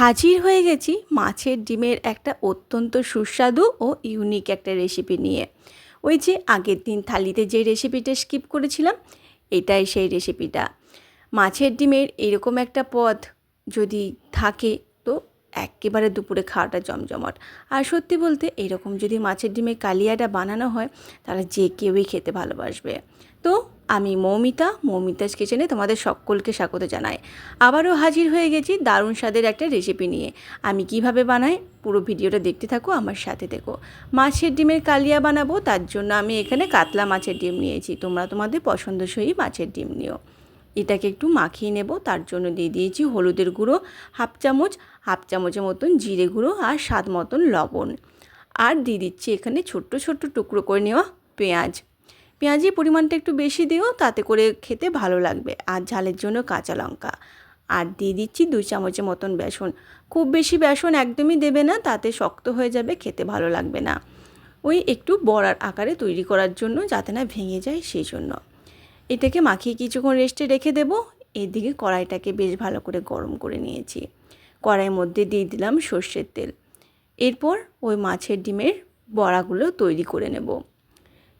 হাজির হয়ে গেছি মাছের ডিমের একটা অত্যন্ত সুস্বাদু ও ইউনিক একটা রেসিপি নিয়ে। ওই যে আগের দিন থালিতে যে রেসিপিটা স্কিপ করেছিলাম, এটাই সেই রেসিপিটা মাছের ডিমের এরকম একটা পদ যদি থাকে, তো একেবারে দুপুরে খাওয়াটা জমজমাট। আর সত্যি বলতে, এরকম যদি মাছের ডিমের কালিয়াটা বানানো হয়, তাহলে যে কেউই খেতে ভালোবাসবে। তো আমি মৌমিতা মৌমিতাস কিচেনে তোমাদের সকলকে স্বাগত জানাই। আবারও হাজির হয়ে গেছি দারুণ স্বাদের একটা রেসিপি নিয়ে। আমি কীভাবে বানাই পুরো ভিডিওটা দেখতে থাকো, আমার সাথে থেকো। মাছের ডিমের কালিয়া বানাবো, তার জন্য আমি এখানে কাতলা মাছের ডিম নিয়েছি। তোমরা তোমাদের পছন্দসই মাছের ডিম নিও। এটাকে একটু মাখিয়ে নেব, তার জন্য দিয়ে দিয়েছি হলুদের গুঁড়ো, হাফ চামচ, হাফ চামচের মতন জিরে গুঁড়ো আর স্বাদ মতন লবণ। আর দিয়ে দিচ্ছি এখানে ছোট্ট ছোট্ট টুকরো করে নেওয়া পেঁয়াজ। পেঁয়াজের পরিমাণটা একটু বেশি দিও, তাতে করে খেতে ভালো লাগবে। আর ঝালের জন্য কাঁচা লঙ্কা। আর দিয়ে দিচ্ছি দুই চামচের মতন বেসন। খুব বেশি বেসন একদমই দেবে না, তাতে শক্ত হয়ে যাবে, খেতে ভালো লাগবে না। ওই একটু বড়ার আকারে তৈরি করার জন্য যাতে না ভেঙে যায় সেই জন্য এটাকে মাখিয়ে কিছুক্ষণ রেস্টে রেখে দেব। এদিকে কড়াইটাকে বেশ ভালো করে গরম করে নিয়েছি। কড়াইয়ের মধ্যে দিয়ে দিলাম সর্ষের তেল। এরপর ওই মাছের ডিমের বড়াগুলো তৈরি করে নেব।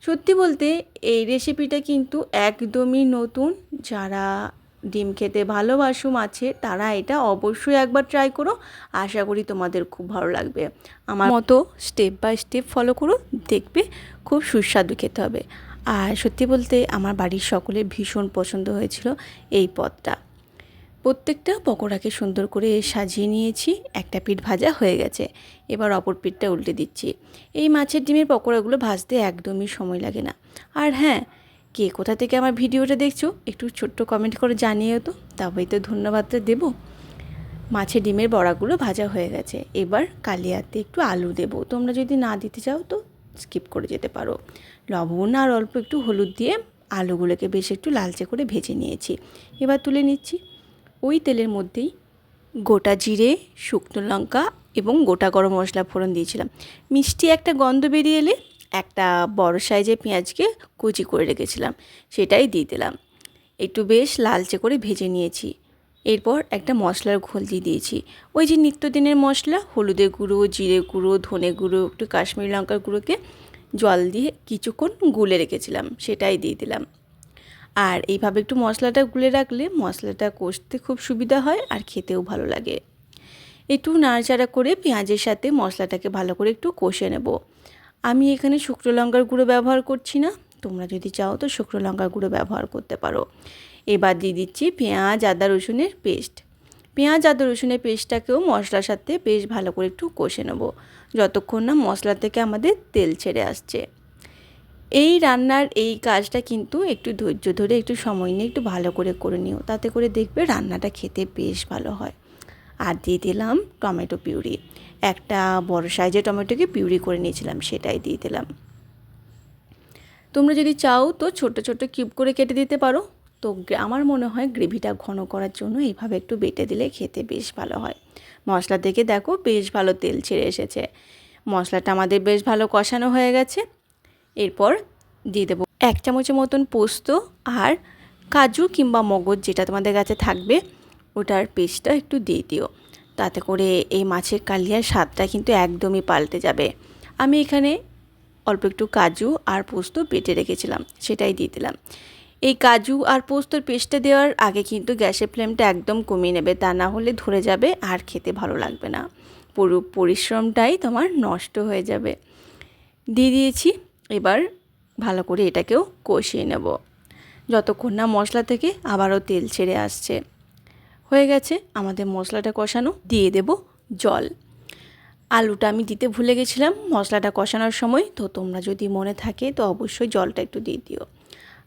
সত্যি বলতে, এই রেসিপিটা কিন্তু একদমই নতুন। যারা ডিম খেতে ভালোবাসো মাছের, তারা এটা অবশ্যই একবার ট্রাই করো। আশা করি তোমাদের খুব ভালো লাগবে। আমার মতো স্টেপ বাই স্টেপ ফলো করো, দেখবে খুব সুস্বাদু খেতে হবে। আর সত্যি বলতে, আমার বাড়ির সকলে ভীষণ পছন্দ হয়েছিল এই পদটা। প্রত্যেকটা পকোড়াকে সুন্দর করে সাজিয়ে নিয়েছি। একটা পিঠ ভাজা হয়ে গেছে। এবার অপর পিঠটা উল্টে দিচ্ছি। এই মাছের ডিমের পকোড়াগুলো ভাজতে একদমই সময় লাগে না। আর হ্যাঁ কে কোথা থেকে আমার ভিডিওটা দেখছ, একটু ছোট্ট কমেন্ট করে জানিয়েও তো। তবেই তো ধন্যবাদটা দেবো। মাছের ডিমের বড়াগুলো ভাজা হয়ে গেছে। এবার কালিয়াতে একটু আলু দেবো। তোমরা যদি না দিতে চাও তো স্কিপ করে যেতে পারো। লবণ আর অল্প একটু হলুদ দিয়ে আলুগুলোকে বেশ একটু লালচে করে ভেজে নিয়েছি। এবার তুলে নিচ্ছি। ওই তেলের মধ্যেই গোটা জিরে, শুকনো লঙ্কা এবং গোটা গরম মশলা ফোড়ন দিয়েছিলাম। মিষ্টি একটা গন্ধ বেরিয়ে এলে একটা বড় সাইজে পেঁয়াজকে কুচি করে রেখেছিলাম, সেটাই দিয়ে দিলাম। একটু বেশ লালচে করে ভেজে নিয়েছি। এরপর একটা মশলার ঘোল দিয়ে দিয়েছি। ওই যে নিত্যদিনের মশলা, হলুদের গুঁড়ো, জিরে গুঁড়ো, ধনে গুঁড়ো, একটু কাশ্মীরি লঙ্কার গুঁড়োকে জল দিয়ে কিছুক্ষণ গুলে রেখেছিলাম, সেটাই দিয়ে দিলাম। আর এইভাবে একটু মশলাটা গুলে রাখলে মশলাটা কষতে খুব সুবিধা হয় আর খেতেও ভালো লাগে। একটু নাড়াচাড়া করে পেঁয়াজের সাথে মশলাটাকে ভালো করে একটু কষে নেব। আমি এখানে শুকনো লঙ্কার গুঁড়ো ব্যবহার করছি না। তোমরা যদি চাও তো শুকনো লঙ্কার গুঁড়ো ব্যবহার করতে পারো। এবার দিয়ে দিচ্ছি পেঁয়াজ, আদা, রসুনের পেস্ট। পেঁয়াজ, আদা, রসুনের পেস্টটাকেও মশলার সাথে বেশ ভালো করে একটু কষে নেব। যতক্ষণ না মশলা থেকে আমাদের তেল ছেড়ে আসছে। এই রান্নার এই কাজটা কিন্তু একটু ধৈর্য ধরে, একটু সময় নিয়ে একটু ভালো করে করে নিও। তাতে করে দেখবে রান্নাটা খেতে বেশ ভালো হয়। আর দিয়ে দিলাম টমেটো পিউরি। একটা বড় সাইজের টমেটোকে পিউরি করে নিয়েছিলাম, সেটাই দিয়ে দিলাম। তোমরা যদি চাও তো ছোট ছোট কিউব করে কেটে দিতে পারো। তো আমার মনে হয় গ্রেভিটা ঘন করার জন্য এইভাবে একটু বেটে দিলে খেতে বেশ ভালো হয়। মশলা থেকে দেখো বেশ ভালো তেল ছেড়ে এসেছে। মশলাটা আমাদের বেশ ভালো কষানো হয়ে গেছে। এরপর দিয়ে দেবো এক চামচের মতন পোস্ত আর কাজু কিংবা মগজ যেটা তোমাদের কাছে থাকবে, ওটার পেস্টটা একটু দিয়ে দিও। তাতে করে এই মাছের কালিয়ার স্বাদটা কিন্তু একদমই পাল্টে যাবে। আমি এখানে অল্প একটু কাজু আর পোস্ত পেটে রেখেছিলাম, সেটাই দিয়ে দিলাম। এই কাজু আর পোস্তর পেস্টটা দেওয়ার আগে কিন্তু গ্যাসের ফ্লেমটা একদম কমিয়ে নেবে, তা না হলে ধরে যাবে আর খেতে ভালো লাগবে না। পুরো পরিশ্রমটাই তোমার নষ্ট হয়ে যাবে। দিয়ে দিয়েছি এবার ভালো করে এটাকেও কষিয়ে নেব। যতক্ষণ না মশলা থেকে আবারও তেল ছেড়ে আসছে। হয়ে গেছে, আমাদের মশলাটা কষানো। দিয়ে দেব জল। আলুটা আমি দিতে ভুলে গেছিলাম, মশলাটা কষানোর সময়। তো তোমরা যদি মনে থাকে, তো অবশ্যই জলটা একটু দিয়ে দিও।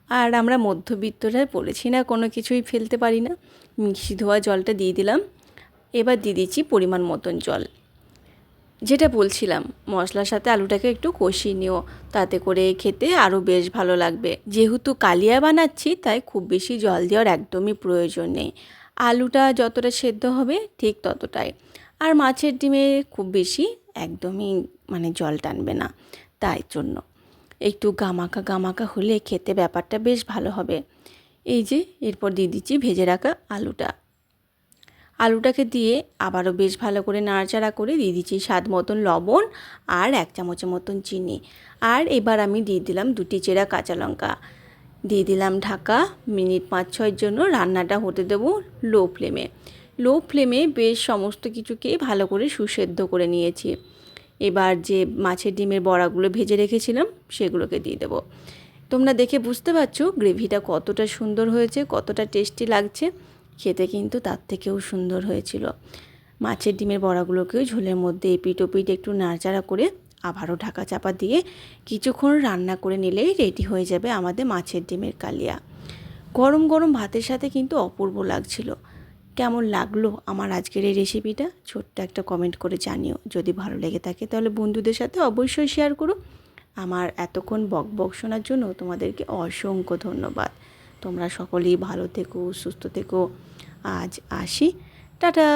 আর আমরা মধ্যবিত্তরা বলেছি না, কোনো কিছুই ফেলতে পারি না। মিক্সি ধোয়া জলটা দিয়ে দিলাম। এবার দিয়ে দিচ্ছি পরিমাণ মতন জল। যেটা বলছিলাম, মশলার সাথে আলুটাকে একটু কষিয়ে নিও, তাতে করে খেতে আরও বেশ ভালো লাগবে। যেহেতু কালিয়া বানাচ্ছি, তাই খুব বেশি জল দেওয়ার একদমই প্রয়োজন নেই। আলুটা যতটা সেদ্ধ হবে, ঠিক ততটাই। আর মাছের ডিমে খুব বেশি একদমই মানে জল টানবে না, তাই জন্য। একটু গামাকা গামাকা হলে খেতে ব্যাপারটা বেশ ভালো হবে। এই যে, এরপর দিয়ে দিচ্ছি ভেজে রাখা আলুটা। আলুটাকে দিয়ে আবারও বেশ ভালো করে নাড়াচাড়া করে দিয়ে দিচ্ছি স্বাদ মতন লবণ আর এক চামচের মতন চিনি। আর এবার আমি দিয়ে দিলাম দুটি চেরা কাঁচা লঙ্কা। দিয়ে দিলাম ঢাকা মিনিট পাঁচ ছয়ের জন্য রান্নাটা হতে দেবো লো ফ্লেমে। লো ফ্লেমে বেশ সমস্ত কিছুকে ভালো করে সুসেদ্ধ করে নিয়েছি। এবার যে মাছের ডিমের বড়াগুলো ভেজে রেখেছিলাম সেগুলোকে দিয়ে দেবো। তোমরা দেখে বুঝতে পারছ গ্রেভিটা কতটা সুন্দর হয়েছে, কতটা টেস্টি লাগছে। খেতে কিন্তু তার থেকেও সুন্দর হয়েছিল। মাছের ডিমের বড়াগুলোকেও ঝোলের মধ্যে এপিট ওপিট একটু নাড়াচাড়া করে আবারও ঢাকা চাপা দিয়ে কিছুক্ষণ রান্না করে নিলেই রেডি হয়ে যাবে আমাদের মাছের ডিমের কালিয়া। গরম গরম ভাতের সাথে কিন্তু অপূর্ব লাগছিল। কেমন লাগল আমার আজকের এই রেসিপিটা? ছোট্ট একটা কমেন্ট করে জানিও। যদি ভালো লেগে থাকে তাহলে বন্ধুদের সাথে অবশ্যই শেয়ার করো। আমার এতক্ষণ বক বক শোনার জন্য তোমাদেরকে অসংখ্য ধন্যবাদ। তোমরা সকলেই ভালো থেকো সুস্থ থেকো। আজ আসি। টাটা!